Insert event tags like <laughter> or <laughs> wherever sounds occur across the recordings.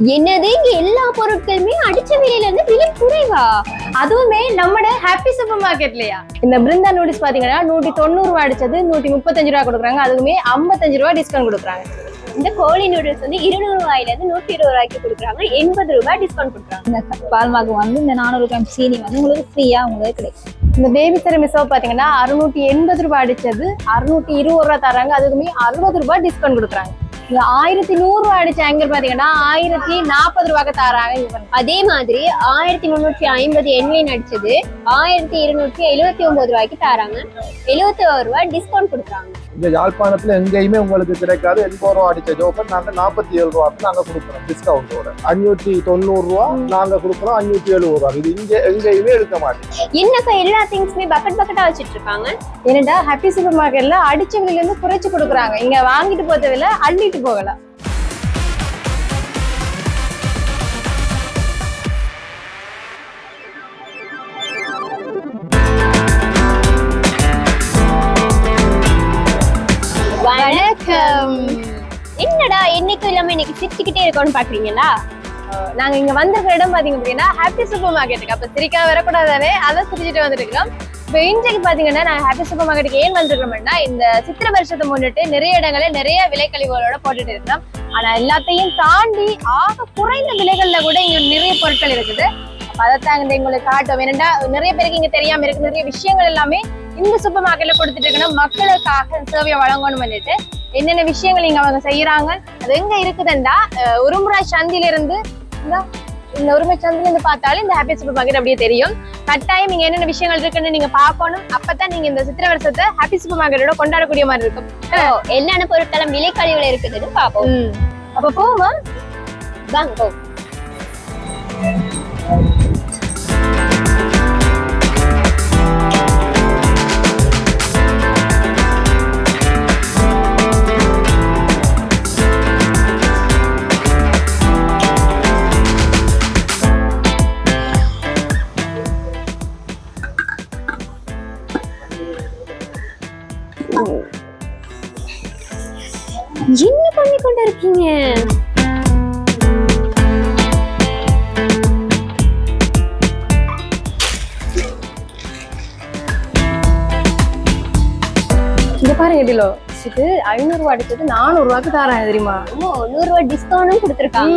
என்னது? இங்க எல்லா பொருட்களுமே அடிச்ச விலையில இருந்து விலை குறைவா? அதுவுமே நம்மட ஹாப்பி சூப்பர் மார்க்கெட்லயா இந்த பிருந்தா நூடில்ஸ் பாத்தீங்கன்னா நூற்றி தொண்ணூறு ரூபா அடிச்சது நூற்றி முப்பத்தஞ்சு ரூபா கொடுக்குறாங்க. அதுவுமே ஐம்பத்தஞ்சு ரூபா டிஸ்கவுண்ட் கொடுக்குறாங்க. இந்த கோழி நூடுல்ஸ் வந்து இருநூறு ரூபாயில இருந்து நூற்றி இருபது ரூபாய்க்கு கொடுக்குறாங்க. எண்பது ரூபாய் டிஸ்கவுண்ட் கொடுக்குறாங்க. இந்த பால்மாக்கு வந்து இந்த நானூறு கிராம் சீனி வந்து உங்களுக்கு ஃப்ரீயா உங்களுக்கு கிடைக்கும். இந்த பேபி சரி மிஸ்ஸோ பாத்தீங்கன்னா அறுநூற்றி எண்பது ரூபாய் அடிச்சது அறுநூற்றி இருபது ரூபா தராங்க. அதுக்குமே அறுபது ரூபாய் டிஸ்கவுண்ட் கொடுக்குறாங்க. ஆயிரத்தி நூறு ரூபாய் அடிச்ச ஆங்கர் பாத்தீங்கன்னா ஆயிரத்தி நாற்பது ரூபாய்க்கு தராங்க அதே மாதிரி ஆயிரத்தி முன்னூற்றி ஐம்பது எண்ணின் அடிச்சது ஆயிரத்தி இருநூற்றி எழுபத்தி ஒன்பது ரூபாய்க்கு தராங்க. எழுபத்தி ஒரு ரூபாய் டிஸ்கவுண்ட் கொடுக்குறாங்க. இந்த யாழ்ப்பாணத்துல எங்கேயுமே உங்களுக்கு கிடைக்காது. எண்பது ரூபா அடிச்ச ஜோக்கர் நாங்க நாற்பத்தி ஏழு ரூபாய்க்கு நாங்க கொடுக்குறோம் டிஸ்கவுண்டோட அஞ்சூற்றி தொண்ணூறு ரூபா நாங்க கொடுக்குறோம் அஞ்சூற்றி எழுபது ரூபா. இது இங்க எங்கேயுமே எடுக்க மாட்டேங்குது என்னக்கா எல்லா திங்ஸுமே பக்கெட் பக்கெட்டா வச்சிட்டு இருக்காங்க? ஏன்னா ஹாப்பி சூப்பர் மார்க்கெட்ல அடிச்ச விலையில இருந்து குறைச்சு கொடுக்குறாங்க. இங்க வாங்கிட்டு போறத விலை அள்ளிட்டு போகலாம் வணக்கம். என்னடா என்னைக்கும் இல்லாம இன்னைக்கு சிரிச்சுக்கிட்டே இருக்கோம்னு பாக்குறீங்களா? நாங்க இங்க வந்திருக்கிற இடம் பாத்தீங்க அப்படின்னா ஹாப்பி சூப்பர் மார்க்கெட்டுக்கு அப்ப சிரிக்கா வரக்கூடாதானே? அதை சிரிச்சுட்டு வந்துருக்கோம் இப்போ இன்றைக்கு பாத்தீங்கன்னா நான் ஹாப்பி சூப்பர் மார்க்கெட்டுக்கு ஏன் வந்திருக்கோம்னா இந்த சித்திர வருஷத்தை முன்னிட்டு நிறைய இடங்களில் நிறைய விலைக்கழிவுகளோட போட்டுட்டு இருக்கோம் ஆனா எல்லாத்தையும் தாண்டி ஆக குறைந்த விலைகள்ல கூட இங்க நிறைய பொருட்கள் இருக்குது. அதைத்தான் இந்த எங்களுக்கு காட்டும். ஏன்னா நிறைய பேருக்கு இங்க தெரியாம இருக்கு. நிறைய விஷயங்கள் எல்லாமே இந்த சூப்பர் மார்க்கெட்ல கொடுத்துட்டு இருக்கணும். மக்களுக்காக சேவையை வழங்கணும் வந்துட்டு என்னென்ன விஷயங்கள் இங்க அவங்க செய்யறாங்க அது எங்க இருக்குதுண்டா உருமுறை உருமுராய் சந்தில இருந்து இந்தா, உரிமை சந்தில இருந்து பார்த்தாலும் இந்த ஹாப்பி சூப்பர் மார்க்கெட் அப்படியே தெரியும். கட்டாயம் இங்க என்னென்ன விஷயங்கள் இருக்குன்னு நீங்க பார்க்கணும். அப்பதான் நீங்க இந்த சித்திர வருஷத்தை ஹாப்பி சூப்பர் மார்க்கெட்டோட கொண்டாடக்கூடிய மாதிரி இருக்கும். என்னென்ன பொருட்களும் விலைக்கழிவுல இருக்குதுன்னு பாப்போம் ம். அப்ப போவோமா. வாங்க போ இங்க பாருங்க இதிலோ இது ஐநூறு ரூபா அடிச்சது நானூறு ரூபாய்க்கு தராங்க தெரியுமா? நூறு ரூபாய் டிஸ்கவுண்டும் கொடுத்துருக்காங்க.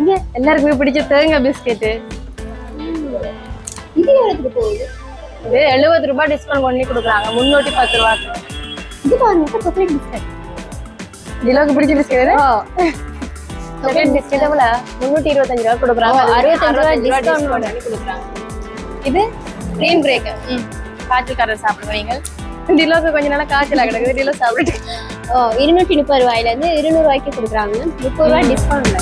இங்க எல்லாருக்குமே பிடிச்ச தேங்காய் பிஸ்கெட்டு. இது எவ்வளவுக்கு போகுது? இது எழுபது ரூபாய் டிஸ்கவுண்ட் பண்ணி கொடுக்குறாங்க முன்னூத்தி பத்து ரூபாய்க்கு. இது பாருங்க சாக்லேட் பிஸ்கட் திலோக்கு பிடிச்ச பிஸ்கெட் சாக்லேட் பிஸ்கெட் எவ்வளோ முன்னூத்தி இருபத்தஞ்சு ரூபாய் கொடுக்குறாங்க 65 ரூபாய் discount பண்ணி கொடுக்குறாங்க. இது க்ரீன் பிரேக் காய்ச்சல்காரர் சாப்பிடுவீங்க. டிலோக்கு கொஞ்ச நாளா காய்ச்சலா கிடக்குது டிலோ சாப்பிட்டு ஓ இருநூற்றி முப்பது ரூபாயில இருந்து இருநூறு ரூபாய்க்கு கொடுக்குறாங்க. முப்பது ரூபாய் டிஸ்கவுண்ட்ல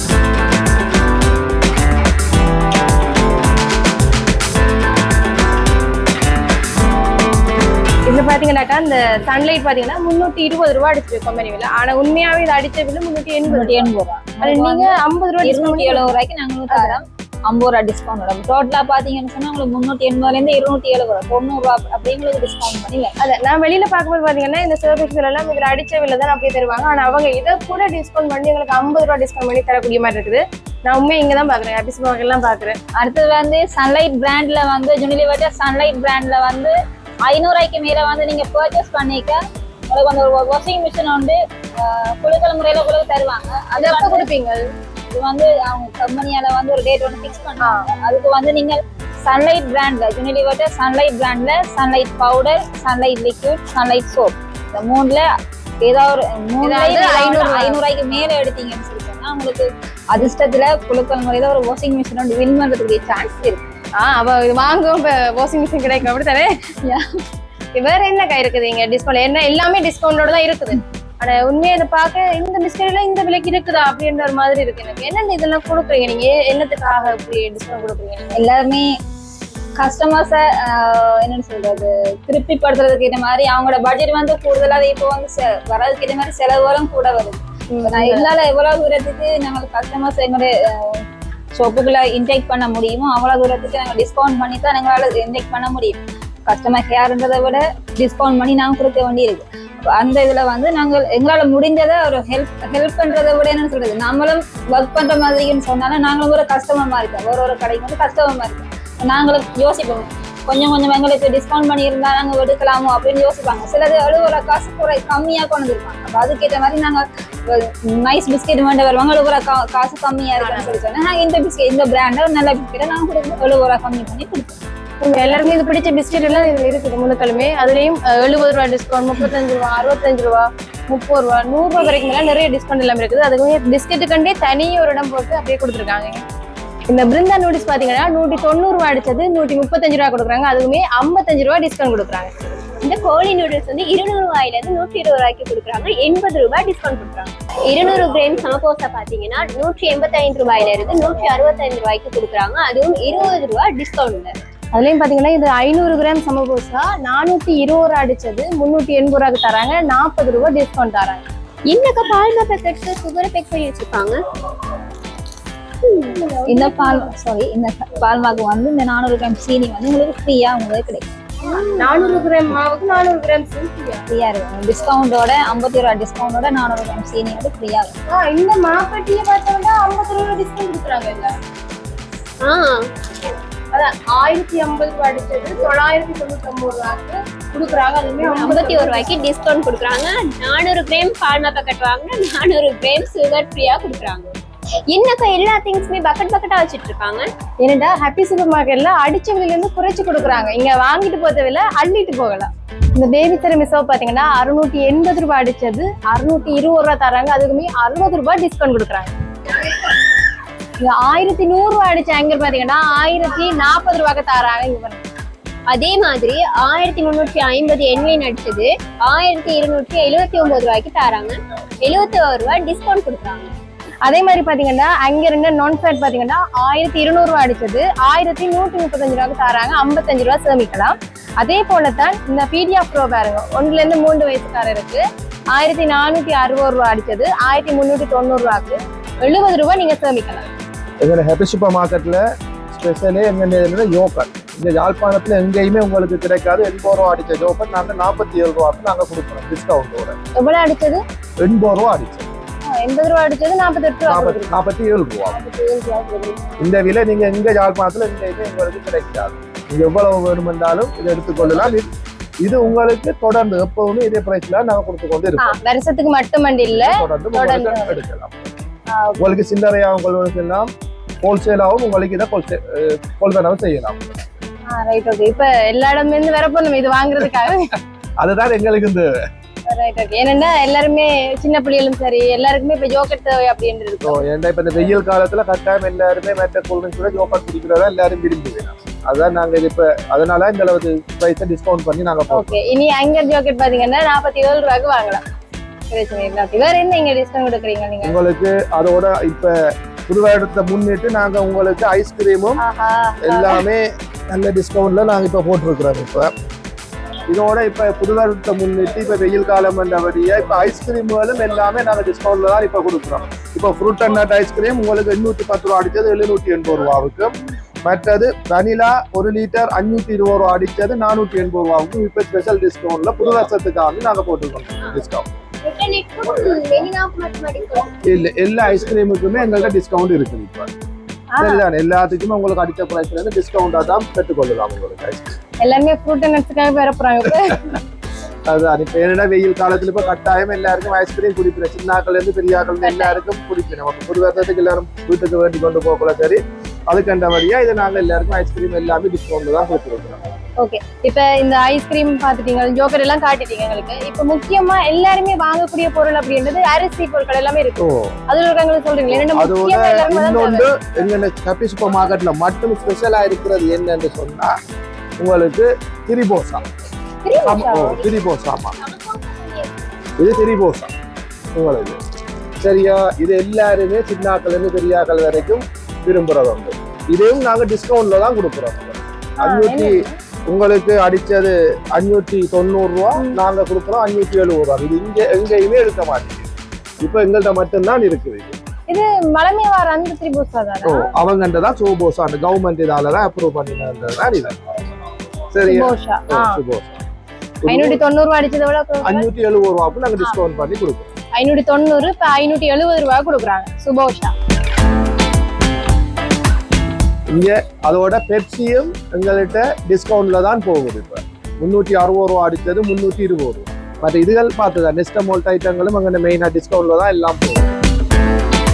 இதுல பாத்தீங்கன்னாக்கா இந்த சன்லைட் பாத்தீங்கன்னா முன்னூத்தி இருபது ரூபாய் அடிச்சு கம்பெனி விலை ஆனா உண்மையாவே இது அடிச்ச விலை முன்னூத்தி எண்பது எண்பது ரூபா. அது நீங்க ஐம்பது ரூபாய் இருநூத்தி எழுபது ரூபாய்க்கு நாங்களும் தரோம் ஐம்பது ரூபா டிஸ்கவுண்ட் வரும். டோட்டலா பாத்தீங்கன்னு சொன்னா உங்களுக்கு முன்னூத்தி எண்பதுல இருந்து இருநூத்தி எழுபது ரூபா தொண்ணூறு ரூபா அப்படி உங்களுக்கு டிஸ்கவுண்ட் பண்ணி வரும். அத நான் வெளியில பார்க்கும்போது பாத்தீங்கன்னா இந்த சர்வீஸ் எல்லாம் இதுல அடிச்ச விலை தான் அப்படியே தருவாங்க. ஆனா அவங்க இதை கூட டிஸ்கவுண்ட் பண்ணி எங்களுக்கு ஐம்பது ரூபாய் டிஸ்கவுண்ட் பண்ணி தரக்கூடிய மாதிரி இருக்குது. நான் உண்மை இங்க தான் பாக்குறேன். ஹாப்பி ஸ்மார்ட் எல்லாம் பாக்குறேன். அடுத்தது வந்து சன்லைட் பிராண்ட்ல வந்து ஜுனிலிவர்ட்ட சன்லைட் பிராண்ட்ல வந்து ஐநூறுவாய்க்கு மேல வந்து நீங்க பர்ச்சேஸ் பண்ணிக்க உங்களுக்கு வந்து ஒரு வாஷிங் மிஷின் வந்து குழுக்கள் முறையில உங்களுக்கு தருவாங்க. அது எப்ப கொடுப்பீங்க? இது வந்து அவங்க கம்பெனியால வந்து ஒரு டேட் ஒன்று ஃபிக்ஸ் பண்ணுவாங்க அதுக்கு வந்து நீங்க சன்லைட் பிராண்ட்ல யூனிலிவர்ட்ட சன்லைட் பிராண்ட்ல Sunlight powder Sunlight liquid Sunlight soap இந்த மூணுல ஏதாவது ஏதாவது ஐநூறு ஐநூறு ஐநூறுவாய்க்கு மேல எடுத்தீங்கன்னு சொல்லி சொன்னா உங்களுக்கு அதிர்ஷ்டத்துல குழுக்கள் முறையில ஒரு வாஷிங் மிஷின் வந்து வின் பண்றதுக்கு சான்ஸ் இருக்கு. ஆஹ் அவ இது வாங்கும் வாஷிங் மிஷின் கிடைக்கும் அப்படித்தானே? <laughs> வேற என்னக்கா இருக்குது இங்க? டிஸ்கவுண்ட் என்ன? எல்லாமே டிஸ்கவுண்டோட தான் இருக்குது. ஆனா உண்மையை இதை பார்க்க இந்த பிஸ்கெட்ல இந்த விலைக்கு இருக்குதா அப்படின்ற ஒரு மாதிரி இருக்கு எனக்கு. என்னென்ன இதெல்லாம் கொடுக்குறீங்க நீங்க? என்னத்துக்காக இப்படி டிஸ்கவுண்ட் கொடுக்குறீங்க? எல்லாருமே கஸ்டமர்ஸை என்னன்னு சொல்றது திருப்திப்படுத்துறதுக்கு இந்த மாதிரி அவங்களோட பட்ஜெட் வந்து கூடுதலா இப்போ வந்து வர்றதுக்கு இந்த மாதிரி செலவுகளும் கூட வருது. நான் இல்லாத எவ்வளவு தூரத்துக்கு நாங்கள் கஸ்டமர்ஸ் எங்களுடைய ஷாப்புக்குள்ள இன்டேக் பண்ண முடியுமோ அவ்வளவு தூரத்துக்கு நாங்கள் டிஸ்கவுண்ட் பண்ணி தான் எங்களால் இன்டேக் பண்ண முடியும். கஸ்டமர் கேர்ன்றதை விட டிஸ்கவுண்ட் பண்ணி நாங்கள் கொடுக்க வேண்டியிருக்கு. அந்த இதுல வந்து நாங்கள் எங்களால முடிஞ்சதை ஒரு ஹெல்ப் ஹெல்ப் பண்றதை விட என்ன சொல்றது? நம்மளும் ஒர்க் பண்ற மாதிரின்னு சொன்னாலும் நாங்களும் ஒரு கஸ்டமர் மாதிரி இருக்கோம் ஒரு ஒரு கடைக்கு வந்து கஸ்டமர் இருக்கோம் நாங்களும் யோசிப்போம். கொஞ்சம் கொஞ்சம் எங்களுக்கு டிஸ்கவுண்ட் பண்ணியிருந்தா நாங்கள் எடுக்கலாமோ அப்படின்னு யோசிப்பாங்க. சிலது அழுவுற காசு குறை கம்மியாக கொண்டு வந்துருப்பாங்க. அப்போ அதுக்கேற்ற மாதிரி நாங்கள் நைஸ் பிஸ்கெட் வேண்ட வருவாங்க. எழுபது கா- காசு கம்மியாக இருக்குன்னு சொல்லி சொன்னா இந்த பிஸ்கெட் இந்த பிராண்டை நல்ல பிஸ்கெட்டை நாங்கள் கொடுப்போம் எழுபது கம்மி பண்ணி கொடுப்போம். எல்லாருக்குமே இது பிடிச்ச பிஸ்கெட் எல்லாம் இதுல இருக்குது முழுக்களுமே. அதுலயும் எழுபது ரூபா டிஸ்கவுண்ட் முப்பத்தஞ்சு ரூபா அறுபத்தஞ்சு ரூபா முப்பது ரூபா நூறுரூபா வரைக்கும் எல்லாம் நிறைய டிஸ்கவுண்ட் எல்லாம் இருக்குது. அதுக்குமே பிஸ்கெட்டுக்கண்டே தனி ஒரு இடம் போட்டு அப்படியே கொடுத்துருக்காங்க. இந்த பிருந்தா நூடில்ஸ் பாத்தீங்கன்னா நூற்றி தொண்ணூறு ரூபா அடிச்சது நூற்றி முப்பத்தஞ்சு ரூபா கொடுக்குறாங்க. அதுக்குமே ஐம்பத்தஞ்சு ரூபா டிஸ்கவுண்ட் கொடுக்குறாங்க. இந்த கோழி நூடுல்ஸ் வந்து இருநூறு ரூபாயில இருந்து நூற்றி இருபது ரூபாய்க்கு கொடுக்குறாங்க. எண்பது ரூபாய் டிஸ்கவுண்ட் கொடுக்குறாங்க. இருநூறு கிராம் சமபோசா பாத்தீங்கன்னா நூற்றி எண்பத்தைந்து ரூபாயில இருந்து நூற்றி அறுபத்தைந்து ரூபாய்க்கு கொடுக்குறாங்க. அதுவும் இருபது ரூபாய் டிஸ்கவுண்ட் அதுலயும் பாத்தீங்கன்னா இது ஐநூறு கிராம் சமபோசா நானூத்தி இருபது ரூபா அடிச்சது முன்னூத்தி எண்பது ரூபாய்க்கு தராங்க நாற்பது ரூபா டிஸ்கவுண்ட் தராங்க. இன்னக்க பால்மா பேக்கெட்க்கு சுகர் பேக் பண்ணி வச்சிருக்காங்க இந்த பால் சாரி இந்த பால்மாக்கு வந்து இந்த நானூறு கிராம் சீனி வந்து உங்களுக்கு ஃப்ரீயா உங்களுக்கு கிடைக்கும். நானூறு கிராம் மாவுக்கு நானூறு கிராம் ஃப்ரீயா இருக்கும் டிஸ்கவுண்டோட ஐம்பத்தி ரூபா டிஸ்கவுண்டோட நானூறு கிராம் சீனி வந்து ஃப்ரீயா இருக்கும் இந்த மாப்பட்டியை பார்த்தோம்னா ஐம்பது ரூபா டிஸ்கவுண்ட் கொடுக்குறாங்க இல்ல? ஆ. அதான் ஆயிரத்தி ஐம்பது ரூபா அடிச்சது தொள்ளாயிரத்தி தொண்ணூத்தி ஒன்பது ரூபாய்க்கு கொடுக்குறாங்க. அதுவுமே ஐம்பத்தி ஒரு ரூபாய்க்கு டிஸ்கவுண்ட் கொடுக்குறாங்க. நானூறு கிராம் பால்மா பேக்கெட் வாங்கினா நானூறு கிராம் சுகர் ஃப்ரீயா கொடுக்குறாங்க. இன்னக்கா எல்லா திங்ஸுமே பக்கெட் பக்கெட்டா வச்சிட்டு இருக்காங்க ஏன்னா ஹாப்பி சூப்பர் மார்க்கெட்ல அடிச்ச விலையில இருந்து குறைச்சு கொடுக்குறாங்க. இங்க வாங்கிட்டு போத விலை அள்ளிட்டு போகலாம். இந்த பேபி தர மிஸ்ஸோ பாத்தீங்கன்னா அறுநூத்தி எண்பது ரூபாய் அடிச்சது அறுநூத்தி இருபது ரூபாய் தராங்க. அதுக்குமே அறுபது ரூபாய் டிஸ்கவுண்ட் கொடுக்குறாங்க. இங்க ஆயிரத்தி நூறு ரூபாய் அடிச்ச ஆங்கிள் பாத்தீங்கன்னா ஆயிரத்தி நாற்பது ரூபாய்க்கு தராங்க இங்க பாருங்க அதே மாதிரி ஆயிரத்தி முந்நூற்றி ஐம்பது எண்ணெய் நடிச்சது ஆயிரத்தி இருநூற்றி எழுபத்தி ஒன்பது ரூபாய்க்கு தராங்க. எழுபத்தி ஒரு ரூபாய் டிஸ்கவுண்ட் கொடுக்குறாங்க. அதே மாதிரி பாத்தீங்கன்னா அங்க இருந்த நான் ஃபேட் பாத்தீங்கன்னா ஆயிரத்தி இருநூறு ரூபாய் அடிச்சது ஆயிரத்தி நூத்தி முப்பத்தஞ்சு ரூபாய்க்கு தராங்க ஐம்பத்தஞ்சு ரூபாய் சேமிக்கலாம். அதே போலத்தான் இந்த பிடிஎஃப் ப்ரோ பாருங்க ஒன்றுல இருந்து மூன்று வயசுக்காரருக்கு ஆயிரத்தி நானூத்தி அறுபது ரூபாய் அடிச்சது ஆயிரத்தி முன்னூத்தி தொண்ணூறு ரூபாய்க்கு எழுபது ரூபாய் நீங்க சேமிக்கலாம். எங்களோட ஹெப்பி சூப்பர் மார்க்கெட்ல ஸ்பெஷலே எங்க யோகட் இந்த யாழ்ப்பாணத்துல எங்கேயுமே உங்களுக்கு கிடைக்காது. எண்பது ரூபா அடிச்ச யோகட் நாங்க நாற்பத்தி ஏழு ரூபாய்க்கு நாங்க கொடுக்குறோம். டிஸ்கவுண்டோட எவ்வளவு அடிச்சது? எண்பது ரூபா அடிச்சது. ஆ, எண்பது ரூபாய் அடிச்சது நாற்பத்தெட்டு ரூபா நாற்பத்தி நாற்பத்தி ஏழு ரூபா. இந்த விலை நீங்க எங்க யாழ்ப்பாணத்துல எங்கேயுமே உங்களுக்கு கிடைக்காது. நீங்க எவ்வளவு வேணுமென்றாலும் இதை எடுத்துக்கொள்ளலாம். இது- இது உங்களுக்கு தொடர்ந்து எப்பவுமே இதே பிரைஸ்ல நாங்க கொடுத்து கொண்டு இருக்கோம். வருஷத்துக்கு மட்டுமண்டி இல்ல. தொடர்ந்து எடுக்கலாம். உங்களுக்கு சில்லறையாகவும் உங்களுக்கு எல்லாம் ஹோல்சேலாகவும் உங்களுக்கு இதை அஹ் கொள்வனவு செய்யலாம். ரைட் ஓகே இப்ப எல்லா இடமே இருந்து வரப்போ நம்ம இது வாங்குறதுக்காக? அதுதான் எங்களுக்கு இந்த ஏன்னா எல்லாருமே சின்ன பிள்ளைகளும் சரி எல்லாருக்குமே இப்ப ஜோக்கெட் தேவை அப்படின்றது ஏன்னா இப்ப இந்த வெயில் காலத்துல கட்டாயம் எல்லாருமே மற்ற கூல்ட்ரிங்க்ஸ் கூட ஜோக்கர் குடிக்கிறதா எல்லாரும் விரும்புவேன் அதுதான் நாங்க இது இப்ப அதனால இந்த அளவு பிரைஸை டிஸ்கவுண்ட் பண்ணி நாங்க ஓகே இனி அங்கர் ஜாக்கெட் பாத்தீங்கன்னா நாற்பத்தி ஏழு ரூபாய்க்கு வாங்கலாம். பிரச்சனை இல்லை. வேற என்ன இங்க டிஸ்கவுண்ட் கொடுக்குறீங்க நீங்க? உங்களுக்கு அதோட இப்ப புது வருடத்தை முன்னிட்டு நாங்க உங்களுக்கு ஐஸ்கிரீமும் எல்லாமே நல்ல டிஸ்கவுண்ட்ல நாங்க இப்ப போட்டிருக்கிறோம் இப்ப. இதோட இப்ப புது வருடத்தை முன்னிட்டு இப்ப வெயில் காலம் என்றபடியா இப்ப ஐஸ்கிரீம்களும் எல்லாமே நாங்க டிஸ்கவுண்ட்ல தான் இப்ப கொடுக்குறோம். இப்ப ஃப்ரூட் அண்ட் நட் ஐஸ்கிரீம் உங்களுக்கு எண்ணூத்தி பத்து ரூபா அடிச்சது எழுநூத்தி எண்பது ரூபாவுக்கு. மற்றது வனிலா ஒரு லிட்டர் அஞ்சூத்தி இருபது ரூபா அடிச்சது நானூத்தி எண்பது ரூபாவுக்கும் இப்ப ஸ்பெஷல் டிஸ்கவுண்ட்ல புது வருஷத்துக்காக நாங்க போட்டிருக்கோம். டிஸ்கவுண்ட் இல்ல எல்லா ஐஸ்கிரீமுக்குமே எங்கள்ட்ட டிஸ்கவுண்ட் இருக்குது இப்ப. சரிதான்? எல்லாத்துக்குமே உங்களுக்கு அடிச்ச பிரைஸ்ல இருந்து டிஸ்கவுண்டா தான் பெற்றுக்கொள்ளலாம் உங்களுக்கு ஐஸ்கிரீம் எல்லாருமே ஃப்ரூட் நட்ஸுக்காக வேற போறாங்க அதுதான் இப்ப என்னடா வெயில் காலத்துல இப்ப கட்டாயம் எல்லாருக்கும் ஐஸ்கிரீம் குடிப்பின சின்னாக்கள் இருந்து பெரியாக்கள் எல்லாருக்கும் குடிப்பின நமக்கு புது வருஷத்துக்கு எல்லாரும் வீட்டுக்கு வேண்டி கொண்டு போகல சரி அதுக்கண்ட வழியா இதை நாங்க எல்லாருக்கும் ஐஸ்கிரீம் எல்லாமே டிஸ்கவுண்ட் தான் கொடுத்துருக்கோம். ஓகே இப்ப இந்த ஐஸ்கிரீம் பாத்துட்டீங்க ஜோக்கர் எல்லாம் காட்டிட்டீங்க எங்களுக்கு. இப்ப முக்கியமா எல்லாருமே வாங்கக்கூடிய பொருள் அப்படின்றது அரிசி பொருட்கள் எல்லாமே இருக்கு. ஓ. அதுல இருக்கவங்களுக்கு சொல்றீங்களா என்னென்ன. இன்னொன்று எங்க ஹாப்பி சூப்பர் மார்க்கெட்ல மட்டும் ஸ்பெஷலா இருக்கிறது என்னன்னு சொன்னா உங்களுக்கு திரிபோசா. ஆமா, திரிபோசாமா இது திரிபோசா. உங்களுக்கு. சரியா? இது எல்லாருமே சின்னாக்கள் இருந்து பெரியாக்கள் வரைக்கும் விரும்புறது உண்டு இதையும் நாங்க டிஸ்கவுண்ட்ல தான் கொடுக்குறோம். அஞ்சூத்தி உங்களுக்கு அடிச்சது அஞ்சூத்தி தொண்ணூறு ரூபா நாங்க கொடுக்குறோம் அஞ்சூத்தி எழுபது ரூபா. இது இங்க எங்கேயுமே எடுக்க மாட்டேங்குது. இப்போ எங்கள்கிட்ட மட்டும்தான் இருக்குது இது. இது மலமே வார அந்த திரிபூசா தானே ஓ அவங்கள்ட்ட தான் சோபோசா அந்த கவர்மெண்ட் இதால தான் அப்ரூவ் பண்ணினது தான் இது. ஆ. சுபோசா ஐநூற்றி தொண்ணூறு ரூபா அடிச்சது எவ்வளவு அஞ்சூத்தி எழுபது ரூபாய்க்கு நாங்க டிஸ்கவுண்ட் பண்ணி கொடுப்போம் ஐநூற்றி தொண்ணூறு இப்போ ஐநூற்றி எழுபது ரூபா கொடுக்குறாங்க சுபோஷா இங்கே அதோட பெப்சியும் எங்கள்கிட்ட டிஸ்கவுண்டில் தான் போகுது இப்போ. முந்நூற்றி அறுபது ரூபா அடித்தது முந்நூற்றி இருபது ரூபா. மற்ற இதுகள் பார்த்ததா நெஸ்டமோல்ட் ஐட்டங்களும் அங்கே மெயினாக டிஸ்கவுண்டில் தான் எல்லாம் போகும்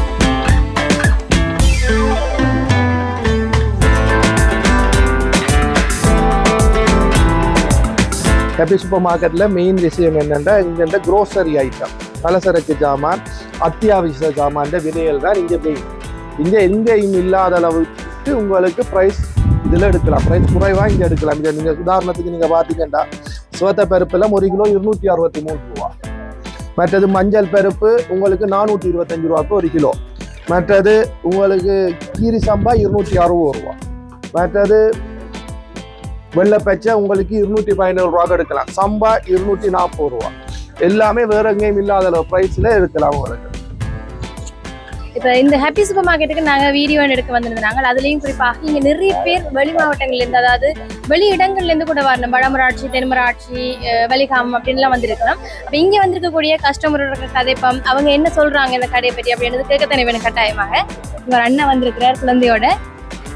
ஹெப்பி சூப்பர் மார்க்கெட்டில் மெயின் விஷயம் என்னென்னா இங்கே க்ரோசரி ஐட்டம் பலசரக்கு ஜாமான் அத்தியாவசிய ஜாமான் விலைகள் தான் இங்கே மெயின் இங்கே எங்கேயும் இல்லாத அளவுக்கு உங்களுக்கு ப்ரைஸ் இதில் எடுக்கலாம். ப்ரைஸ் குறைவாக இங்கே எடுக்கலாம். இங்கே நீங்கள் உதாரணத்துக்கு நீங்கள் பார்த்தீங்கன்னா சிவத்த பருப்பெல்லாம் ஒரு கிலோ இருநூற்றி அறுபத்தி மூணு ரூபா. மற்றது மஞ்சள் பருப்பு உங்களுக்கு நானூற்றி இருபத்தஞ்சு ரூபாய்க்கு ஒரு கிலோ. மற்றது உங்களுக்கு கீரி சம்பா இருநூற்றி அறுபது ரூபா. மற்றது வெள்ளைப்பச்சை உங்களுக்கு இருநூற்றி பதினேழு ரூபா எடுக்கலாம். சம்பா இருநூற்றி நாற்பது ரூபா. எல்லாமே வேற எங்கேயும் இல்லாத அளவு ப்ரைஸில் எடுக்கலாம் உங்களுக்கு. இப்போ இந்த ஹாப்பி சூப்பர் மார்க்கெட்டுக்கு நாங்கள் வீடியோ எடுக்க வந்திருந்தாங்க அதுலேயும் குறிப்பாக இங்கே நிறைய பேர் வெளி மாவட்டங்கள்ல இருந்து அதாவது வெளி இடங்கள்ல இருந்து கூட வரணும். வடமராட்சி தென்மராட்சி வலிகாமம் அப்படின்லாம் வந்திருக்கலாம் அப்போ இங்கே வந்திருக்கக்கூடிய கஸ்டமரோட கதைப்பம் அவங்க என்ன சொல்றாங்க இந்த கடையை பற்றி அப்படின்றது கேட்கத்தானே வேணும் கட்டாயமாக. ஒரு அண்ணன் வந்திருக்கிறார் குழந்தையோட.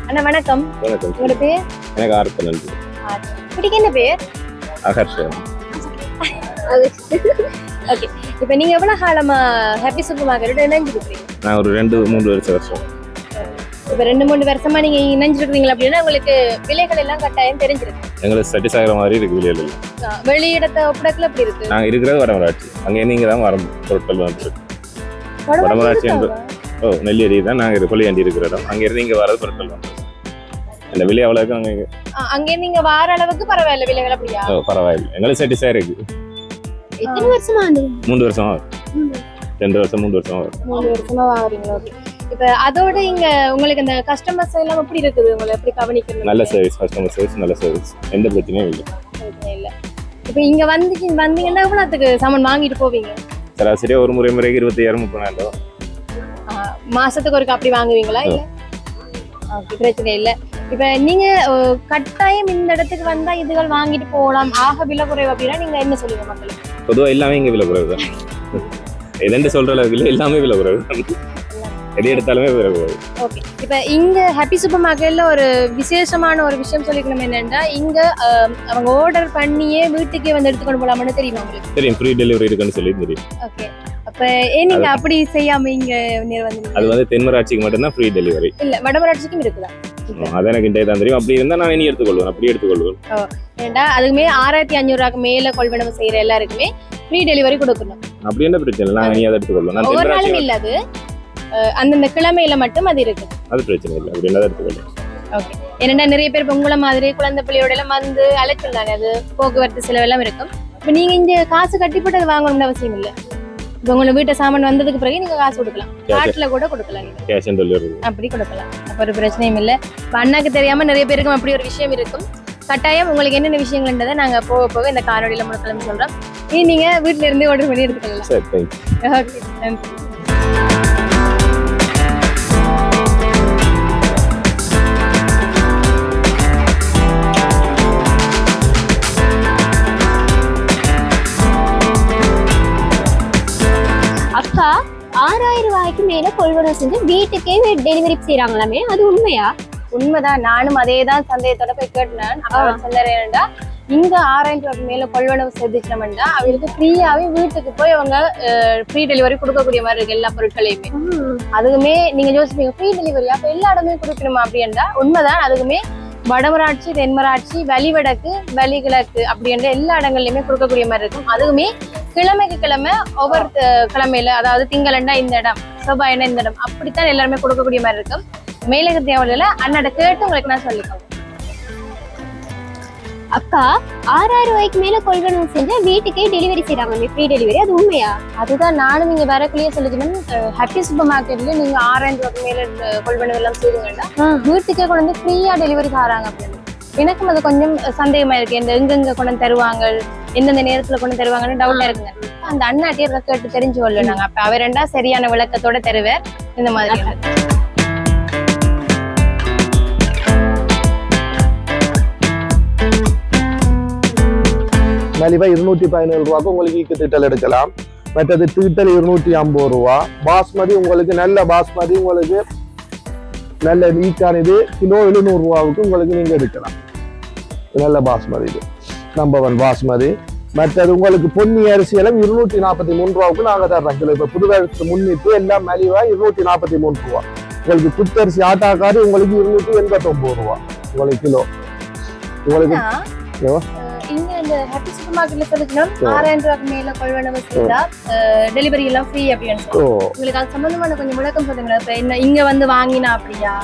அண்ணா வணக்கம். வணக்கம். உங்களோட பேர்? எனக்கு ஆர்த்த நன்றி பிடிக்க என்ன பேர்? அகர்ஷன் <laughs> ஓகே இப்போ நீங்க எவ்வளவு காலமா ஹாப்பி சூப்பர் மார்க்கெட்டோட இணைஞ்சிருக்கீங்க நான் ஒரு ரெண்டு மூணு வருஷம் வருஷம். இப்போ ரெண்டு மூணு வருஷமா நீங்க இணைஞ்சிருக்கீங்க அப்படின்னா உங்களுக்கு விலைகள் எல்லாம் கட்டாயம் தெரிஞ்சிருக்கு எங்களுக்கு சாட்டிஸ் ஆகிற மாதிரி இருக்கு வெளியில ஆ, வெளி இடத்த ஒப்படத்துல எப்படி இருக்கு. நாங்கள் இருக்கிறது வடமராட்சி. அங்கே நீங்க தான் வர பொருட்கள் வந்துருக்கு வடமராட்சி என்று ஓ நெல்லியடி தான் நாங்கள் கொள்ளையாண்டி இருக்கிற இடம். அங்கே இருந்து இங்கே வரது பொருட்கள் வந்து அந்த விலை அவ்வளோக்கு அங்கே அங்கே நீங்க வார அளவுக்கு பரவாயில்ல விலைகள் அப்படியா? ஓ பரவாயில்லை. எங்களுக்கு சாட்டிஸ் இருக்கு. எத்தனை வருஷமா வந்து? மூணு வருஷம் ரெண்டு வருஷம் மூணு வருஷம் ஆகும் மூணு வருஷமா வாங்குறீங்களா? ஓகே இப்போ அதோட இங்க உங்களுக்கு இந்த கஸ்டமர்ஸ் எல்லாம் எப்படி இருக்குது? உங்களை எப்படி கவனிக்கிறது? நல்ல சர்வீஸ் கஸ்டமர் சர்வீஸ் நல்ல சர்வீஸ் எந்த பிரச்சனையும் இல்லை. பிரச்சனை இல்ல. இப்போ இங்க வந்து வந்தீங்கன்னா எவ்வளோத்துக்கு சாமான் வாங்கிட்டு போவீங்க? சராசரியாக ஒரு முறை முறைக்கு இருபத்தாயிரம் முப்பதாயிரம் மாசத்துக்கு ஒருக்கா அப்படி வாங்குவீங்களா? இல்ல? பிரச்சனை இல்ல. இப்ப நீங்க கட்டாயம் இந்த இடத்துக்கு வந்தா இதுகள் வாங்கிட்டு போகலாம். ஆக விலை குறைவு அப்படின்னா நீங்க என்ன சொல்லுங்க மக்களுக்கு பொதுவாக எல்லாமே இங்கே விலை குறைவு தான் எதெண்டு சொல்கிற அளவுக்கு இல்லை எல்லாமே விலை குறைவு தான் எது எடுத்தாலுமே விலை குறைவு ஓகே. இப்ப இங்க ஹாப்பி சூப்பர் மார்க்கெட்ல ஒரு விசேஷமான ஒரு விஷயம் சொல்லிக்கணும் என்னன்னா இங்க அவங்க ஆர்டர் பண்ணியே வீட்டுக்கே வந்து எடுத்துக்கொண்டு போலாம்னு தெரியுமா உங்களுக்கு? தெரியும். ஃப்ரீ டெலிவரி இருக்குன்னு சொல்லி தெரியும். ஓகே. அப்ப ஏன் நீங்க அப்படி செய்யாம இங்க வந்து அது வந்து தென்மராட்சிக்கு மட்டும்தான் ஃப்ரீ டெலிவரி இல்ல வடமராட்சிக்கும் இருக்குதா அது எனக்கு இன்றைய தான் தெரியும். அப்படி இருந்தால் நான் இனி எடுத்துக்கொள்வேன். அப்படி எடுத்துக்கொள்வேன். ஏன்டா அதுக்குமே ஆறாயிரத்தி அஞ்சூறுவாக்கு மேல கொள்வனவு செய்யற எல்லாருக்குமே ஃப்ரீ டெலிவரி கொடுக்கணும். அப்படி என்ன பிரச்சனை நான் இனி அதை எடுத்துக்கொள்வேன். நான் ஒவ்வொரு தென்மராட்சி நாளும் இல்ல அது. அஹ் அந்தந்த கிழமையில மட்டும் அது இருக்கு. அது பிரச்சனை இல்லை. அப்படி என்ன எடுத்துக்கொள்வேன். ஓகே. ஏன்னா நிறைய பேர் இப்ப உங்களை மாதிரி குழந்தை பிள்ளையோட எல்லாம் வந்து அழைச்சிருந்தாங்க. அது போக்குவரத்து செலவு எல்லாம் இருக்கும். இப்ப நீங்க இங்க காசு கட்டி போட்டு அது வாங்கணும்னு அவசியம் இல்ல. இப்ப உங்களை வீட்டை சாமான் வந்ததுக்கு பிறகு நீங்க காசு கொடுக்கலாம். காட்டுல கூட கொடுக்கலாம் நீங்க கேஷ் ஆன் டெலிவரி அப்படி கொடுக்கலாம். அப்ப ஒரு பிரச்சனையும் இல்ல. இப்ப அண்ணாக்கு தெரியாம நிறைய பேருக்கும் அப்படி ஒரு விஷயம் இருக்கும். கட்டாயம் உங்களுக்கு என்னென்ன விஷயங்கள்ன்றதை நாங்க போக போக இந்த காணொலியில முழுக்கலாம் சொல்றோம். இனி நீங்க வீட்ல இருந்து ஆர்டர் பண்ணி எடுத்துக்கலாம் ஓகே நன்றி ரூபாய்க்கு மேல கொள்வனவு செஞ்சு வீட்டுக்கே டெலிவரி செய்யறாங்களாமே அது உண்மையா? உண்மைதான். நானும் அதே தான் சந்தேகத்தோட போய் கேட்டேன். அவர் சொன்னாரு என்னடா இங்க ஆறாயிரம் ரூபாய்க்கு மேல கொள்வனவு செஞ்சுச்சோம்னா அவங்களுக்கு ஃப்ரீயாவே வீட்டுக்கு போய் அவங்க ஃப்ரீ டெலிவரி கொடுக்கக்கூடிய மாதிரி இருக்கு எல்லா பொருட்களையுமே. அதுக்குமே நீங்க யோசிப்பீங்க ஃப்ரீ டெலிவரி அப்ப எல்லா இடமே கொடுக்கணுமா அப்படின்றா உண்மைதான். அதுக்குமே வடமராட்சி தென்மராட்சி வலிவடக்கு வலிகிழக்கு அப்படின்ற எல்லா இடங்கள்லயுமே கொடுக்கக்கூடிய மாதிரி இருக்கும். அதுக்குமே கிழமைக்கு கிழமை ஒவ்வொரு கிழமையில அதாவது திங்களண்டா இந்த இடம் செவ்வாயினா இந்த இடம் அப்படித்தான் எல்லாருமே கொடுக்கக்கூடிய மாதிரி இருக்கும். மேலக தேவையில்ல அண்ணாட கேட்டு உங்களுக்கு நான் சொல்லிக்கோங்க அக்கா ஆறாயிரம் ரூபாய்க்கு மேல கொள்வனவு செஞ்சா வீட்டுக்கே டெலிவரி செய்யறாங்களாமே ஃப்ரீ டெலிவரி அது உண்மையா? அதுதான் நானும் நீங்க வரக்குள்ளேயே சொல்லிக்கணும் ஹாப்பி சூப்பர் மார்க்கெட்ல நீங்க ஆறாயிரம் ரூபாய்க்கு மேல அஹ், கொள்வனவு எல்லாம் செய்வீங்கன்னா வீட்டுக்கே கொண்டு வந்து ஃப்ரீயா டெலிவரி தராங்க அப்படின்னு எனக்கும் அது கொஞ்சம் சந்தேகமா இருக்கு. இந்த எங்கெங்க கொண்டு தருவாங்க எந்தெந்த நேரத்துல கொண்டு தருவாங்கன்னு டவுட்டா இருக்குங்க. அந்த அண்ணாட்டியே கேட்டு தெரிஞ்சு கொள்ள நாங்க. அப்ப அவர் ரெண்டா சரியான விளக்கத்தோட தருவார். இந்த மாதிரி மலிவா இருநூத்தி பதினேழு ரூபாய்க்கு உங்களுக்கு ஈக்கு திட்டல் எடுக்கலாம். மற்றது தீட்டல் இருநூற்றி ஐம்பது ரூபா. பாஸ்மதி உங்களுக்கு நல்ல பாஸ்மதி உங்களுக்கு நல்ல நீக்கான இது. கிலோ எழுநூறு ரூபாவுக்கு உங்களுக்கு நீங்க எடுக்கலாம். நல்ல பாஸ்மதி இது. நம்பர் ஒன் பாஸ்மதி மற்றது உங்களுக்கு பொன்னி அரிசி எல்லாம் இருநூற்றி நாற்பத்தி மூணு ரூபாவுக்கு நாங்க தர்றோம். கிலோ இப்போ புது வருஷத்து முன்னிட்டு எல்லாம் மலிவா இருநூற்றி நாற்பத்தி மூணு ரூபா. உங்களுக்கு புத்தரிசி ஆட்டாக்காரி உங்களுக்கு இருநூற்றி எண்பத்தி ஒன்பது ரூபா. உங்களுக்கு கிலோ. உங்களுக்கு இந்த ஹாப்பி சூப்பர் மார்க்கெட்ல சொல்லிச்சுன்னா ஆறாயிரம் ரூபாய்க்கு மேல கொள்வனவு செய்தா டெலிவரி எல்லாம் ஃப்ரீ அப்படின்னு உங்களுக்கு அது சம்பந்தமான கொஞ்சம் விளக்கம் சொல்லுங்களேன். இப்ப என்ன இங்க வந்து வாங்கினா அப்படியா?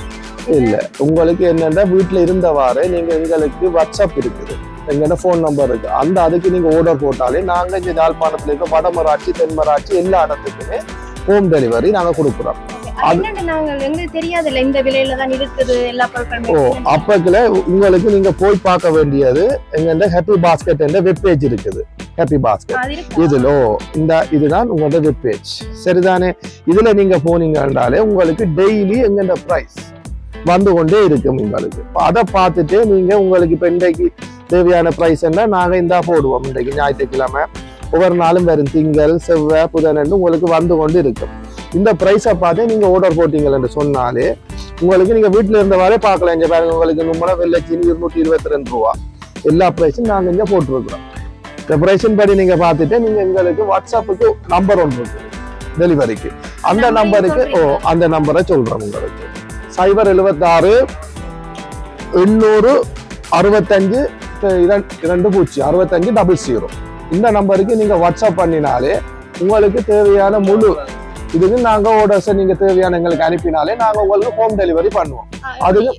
இல்ல. உங்களுக்கு என்னன்னா வீட்டுல இருந்தவாறு நீங்க எங்களுக்கு வாட்ஸ்அப் இருக்குது. எங்கிட்ட ஃபோன் நம்பர் இருக்கு. அந்த அதுக்கு நீங்க ஆர்டர் போட்டாலே நாங்க இங்க யாழ்ப்பாணத்துல இருக்க வடமராட்சி தென்மராட்சி எல்லா இடத்துக்குமே ஹோம் டெலிவரி நாங்க கொடுக்குறோம். அப்பக்குல உங்களுக்கு நீங்க போய் பார்க்க வேண்டியது எங்க ஹாப்பி பாஸ்கெட் என்ற வெப்பேஜ் இருக்குது. ஹாப்பி பாஸ்கெட் இதுல இந்த இதுதான் உங்களோட வெப் பேஜ் சரிதானே? இதுல நீங்க போனீங்கன்றாலே உங்களுக்கு டெய்லி எங்கெந்த பிரைஸ் வந்து கொண்டே இருக்கும் உங்களுக்கு. அதை பார்த்துட்டு நீங்க உங்களுக்கு இப்ப இன்றைக்கு தேவையான பிரைஸ் என்ன நாங்க இந்தா போடுவோம். இன்றைக்கு ஞாயிற்றுக்கிழமை. ஒவ்வொரு நாளும் வரும் திங்கள் செவ்வாய் புதன் உங்களுக்கு வந்து கொண்டு இருக்கும். இந்த ப்ரைஸை பார்த்து நீங்க ஆர்டர் போட்டீங்கன்னு சொன்னாலே உங்களுக்கு நீங்க வீட்டுல இருந்தவாறே பார்க்கலாம். இங்க பாருங்க உங்களுக்கு நம்மள வெள்ளச்சீனி இருநூற்றி இருபத்தி ரெண்டு ரூபா. எல்லா ப்ரைஸும் நாங்க இங்க போட்டிருக்கிறோம். இந்த ப்ரைஸின் படி நீங்க பார்த்துட்டு நீங்க எங்களுக்கு வாட்ஸ்அப்புக்கு நம்பர் ஒன்று இருக்கு. டெலிவரிக்கு அந்த நம்பருக்கு ஓ? அந்த நம்பரை சொல்றேன் உங்களுக்கு. சைபர் எழுபத்தாறு எண்ணூறு அறுபத்தஞ்சு இரண்டு பூச்சி அறுபத்தஞ்சு டபுள் ஜீரோ இந்த நம்பருக்கு நீங்க வாட்ஸ்அப் பண்ணினாலே உங்களுக்கு தேவையான முழு இதுக்கு நாங்க ஆர்டர்ஸை நீங்க தேவையான எங்களுக்கு அனுப்பினாலே நாங்க உங்களுக்கு ஹோம் டெலிவரி பண்ணுவோம். அது-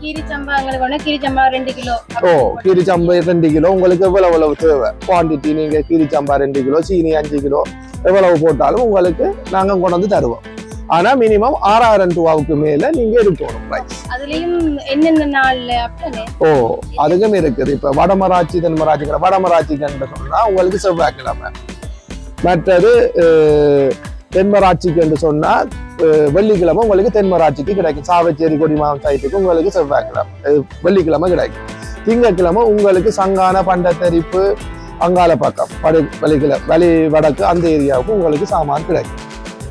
கீரி சம்பா எங்களுக்கு ஒண்ணு கீரி சம்பா ரெண்டு கிலோ. ஓ கீரி சம்பா ரெண்டு கிலோ. உங்களுக்கு எவ்வளவு எவ்வளவு தேவை? குவான்டிட்டி நீங்க கீரி சம்பா ரெண்டு கிலோ சீனி அஞ்சு கிலோ எவ்வளவு போட்டாலும் உங்களுக்கு நாங்க கொண்டு வந்து தருவோம். ஆனா மினிமம் ஆறாயிரம் ரூபாவுக்கு மேல நீங்க இருக்கணும் பிரைஸ் அதுலயும் என்னென்ன நாள்ல அப்படின்னே ஓ அதுக்கும் இருக்குது. இப்ப வடமராட்சி தென்மராட்சிங்கிற வடமராட்சிக்கு சொன்னா உங்களுக்கு செவ்வாய்க்கிழமை. மற்றது தென்மராட்சிக்கு என்று சொன்னா அஹ், வெள்ளிக்கிழமை உங்களுக்கு தென்மராட்சிக்கு கிடைக்கும். சாவச்சேரி கொடிமாவன் சைட்டுக்கு உங்களுக்கு செவ்வாய்க்கிழமை வெள்ளிக்கிழமை கிடைக்கும். திங்கட்கிழமை உங்களுக்கு சங்கான பண்டத்தரிப்பு அங்கால பக்கம் வடி வெளிக்கிழ வெளி வடக்கு அந்த ஏரியாவுக்கு உங்களுக்கு சாமான் கிடைக்கும்.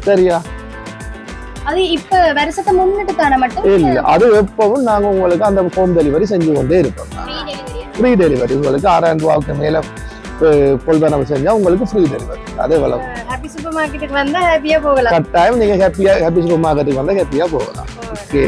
சரியா? அது இப்ப வருஷத்தை முன்னிட்டு தானே மட்டும்? இல்ல அது எப்பவும் நாங்க உங்களுக்கு அந்த ஹோம் டெலிவரி செஞ்சு கொண்டே இருப்போம். ஃப்ரீ டெலிவரி உங்களுக்கு ஆறாயிரம் ரூபாய்க்கு மேல கொள்வனவு செஞ்சா உங்களுக்கு ஃப்ரீ டெலிவரி அதே எவ்வளவு ஹாப்பி சூப்பர் மார்க்கெட்டுக்கு வந்தா ஹாப்பியா போகலாம். கட்டாயம் நீங்க ஹாப்பியா ஹாப்பி சூப்பர் மார்க்கெட்டுக்கு வந்தா ஹாப்பியா போகலாம். ஓகே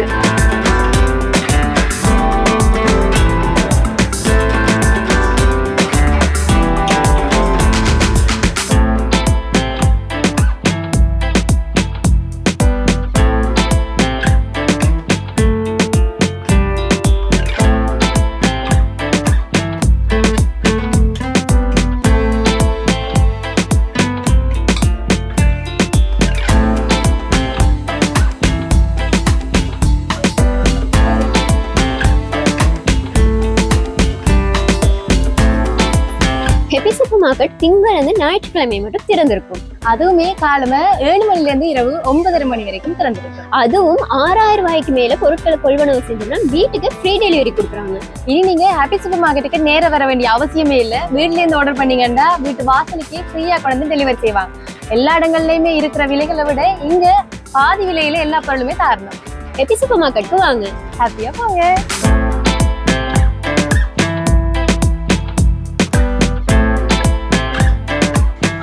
வந்து மட்டும் திறந்திருக்கும். அதுவுமே காலம ஏழு மணில இருந்து இரவு ஒன்பதரை மணி வரைக்கும் திறந்திருக்கும். அதுவும் ஆறாயிரம் ரூபாய்க்கு மேல பொருட்களை கொள்வனவு செஞ்சோம்னா வீட்டுக்கு ஃப்ரீ டெலிவரி கொடுக்குறாங்க. இனி நீங்க ஹாப்பி சூப்பர் மார்க்கெட்டுக்கு நேரம் வர வேண்டிய அவசியமே இல்ல. வீட்ல இருந்து ஆர்டர் பண்ணீங்கன்னா வீட்டு வாசலுக்கே ஃப்ரீயா கொண்டு வந்து டெலிவரி செய்வாங்க. எல்லா இடங்கள்லயுமே இருக்கிற விலைகளை விட இங்க பாதி விலையில எல்லா பொருளுமே தாரணும். ஹெப்பி சூப்பர் மார்க்கெட்டுக்கு வாங்க. ஹாப்பியா போங்க.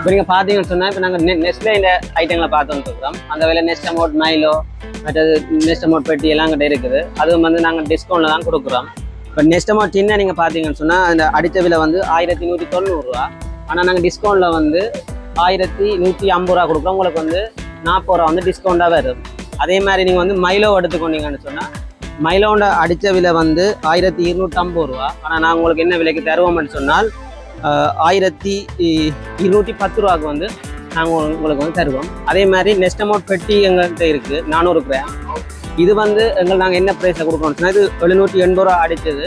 இப்போ நீங்கள் பார்த்தீங்கன்னு சொன்னால் இப்போ நாங்கள் நெ நெஸ்ட்ல இந்த ஐட்டங்களை பார்த்துட்டு இருக்கிறோம். அந்த வேலை நெஸ்ட் அமௌண்ட் மைலோ மற்றது நெஸ்ட் அமௌண்ட் பெட்டி எல்லாம் கிட்ட இருக்குது. அதுவும் வந்து நாங்கள் டிஸ்கவுண்ட்டில் தான் கொடுக்குறோம். இப்போ நெஸ்ட் அமௌண்ட் சின்ன நீங்கள் பார்த்தீங்கன்னு சொன்னால் அந்த அடித்த விலை வந்து ஆயிரத்தி நூற்றி தொண்ணூறுரூவா ஆனால் நாங்கள் டிஸ்கவுண்ட்டில் வந்து ஆயிரத்தி நூற்றி ஐம்பது ரூபா கொடுக்குறோம். உங்களுக்கு வந்து நாற்பது ரூபா வந்து டிஸ்கவுண்ட்டாக வரும். அதே மாதிரி நீங்கள் வந்து மைலோ எடுத்துக்கொண்டீங்கன்னு சொன்னால் மைலோண்ட அடித்த விலை வந்து ஆயிரத்தி இருநூற்றம்பது ரூபா. ஆனால் நான் உங்களுக்கு என்ன விலைக்கு தருவோம்னு சொன்னால் ஆயிரத்தி இருநூற்றி பத்து ரூபாக்கு வந்து நாங்கள் உங்களுக்கு வந்து தருவோம். அதே மாதிரி நெக்ஸ்ட் அமௌண்ட் பெட்டி எங்கள்கிட்ட இருக்குது நானூறு கிராம். இது வந்து எங்கள் நாங்கள் என்ன ப்ரைஸில் கொடுக்குறோம் சொன்னால் இது எழுநூற்றி எண்பது ரூபா அடித்தது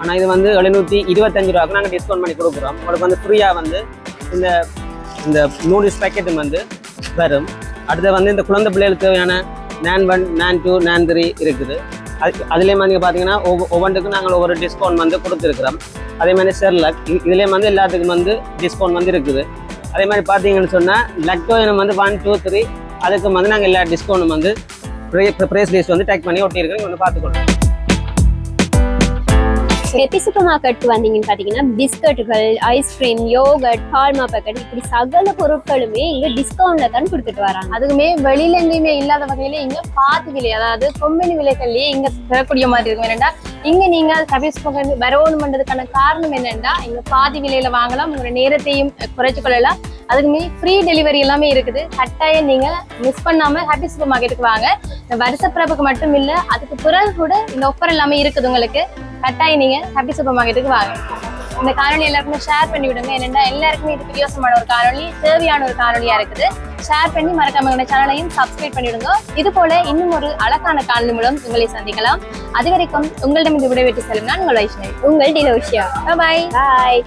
ஆனால் இது வந்து எழுநூற்றி இருபத்தஞ்சு ரூபாய்க்கு நாங்கள் டிஸ்கவுண்ட் பண்ணி கொடுக்குறோம். உங்களுக்கு வந்து ஃப்ரீயாக வந்து இந்த இந்த நூடுல்ஸ் பேக்கெட்டும் வந்து வரும். அடுத்து வந்து இந்த குழந்தை பிள்ளைகளுக்கு தேவையான NAN one NAN two NAN three இருக்குது. அதுலேயும் வந்து பார்த்தீங்கன்னா ஒவ்வொ- ஒவ்வொன்றுக்கும் நாங்கள் ஒவ்வொரு டிஸ்கவுண்ட் வந்து கொடுத்துருக்குறோம். அதே மாதிரி செர்லக் இதுலேயும் வந்து எல்லாத்துக்கும் வந்து டிஸ்கவுண்ட் வந்து இருக்குது. அதே மாதிரி பார்த்தீங்கன்னு சொன்னால் லக்டோயினம் வந்து ஒன் டூ த்ரீ அதுக்கு வந்து நாங்கள் எல்லா டிஸ்கவுண்ட்டும் வந்து ப்ரைஸ் லிஸ்ட் வந்து டேக் பண்ணி ஒட்டியிருக்கோம் நீங்கள் வந்து ஹெப்பி சூப்பர் மார்க்கெட் வந்தீங்கன்னு பாத்தீங்கன்னா பிஸ்கட்டுகள் ஐஸ்கிரீம் யோகட் ஹால்மா பேக்கெட் இப்படி சகல பொருட்களுமே இங்க டிஸ்கவுண்ட்ல தான் கொடுத்துட்டு வராங்க. அதுக்குமே வெளியில எங்கேயுமே இல்லாத வகையில இங்க பாதி விலை அதாவது கொம்பனி விலைகள்லயே இங்க பெறக்கூடிய மாதிரி இருக்கும். என்னன்னா இங்க நீங்க சர்வீஸ் வரணும் பண்றதுக்கான காரணம் என்னன்னா இங்க பாதி விலையில வாங்கலாம் உங்களோட நேரத்தையும் குறைச்சு கொள்ளலாம். அதுக்குமே ஃப்ரீ டெலிவரி எல்லாமே இருக்குது. கட்டாயம் நீங்க மிஸ் பண்ணாம ஹாப்பி சூப்பர் மார்க்கெட்டுக்கு வாங்க. வருஷ பிறப்புக்கு மட்டும் இல்ல அதுக்கு பிறகு கூட இந்த ஆஃபர் எல்லாமே இருக்குது உங்களுக்கு. கட்டாயம் நீங்க ஹாப்பி சூப்பர் மார்க்கெட்டுக்கு வாங்க. இந்த காணொலி எல்லாருக்குமே ஷேர் பண்ணி விடுங்க. என்னென்னா எல்லாருக்குமே இது பிரியோசமான ஒரு காணொலி தேவையான ஒரு காணொலியா இருக்குது. ஷேர் பண்ணி மறக்காம எங்க சேனலையும் சப்ஸ்கிரைப் பண்ணிவிடுங்க இது போல இன்னும் ஒரு அழகான காணொலி மூலம் உங்களை சந்திக்கலாம். அது வரைக்கும் உங்களிடம் இது விடைபெற்று செல்லும் நான் உங்கள் வைஷ்ணவி. உங்கள் டிலோஷியா. பாய் பாய்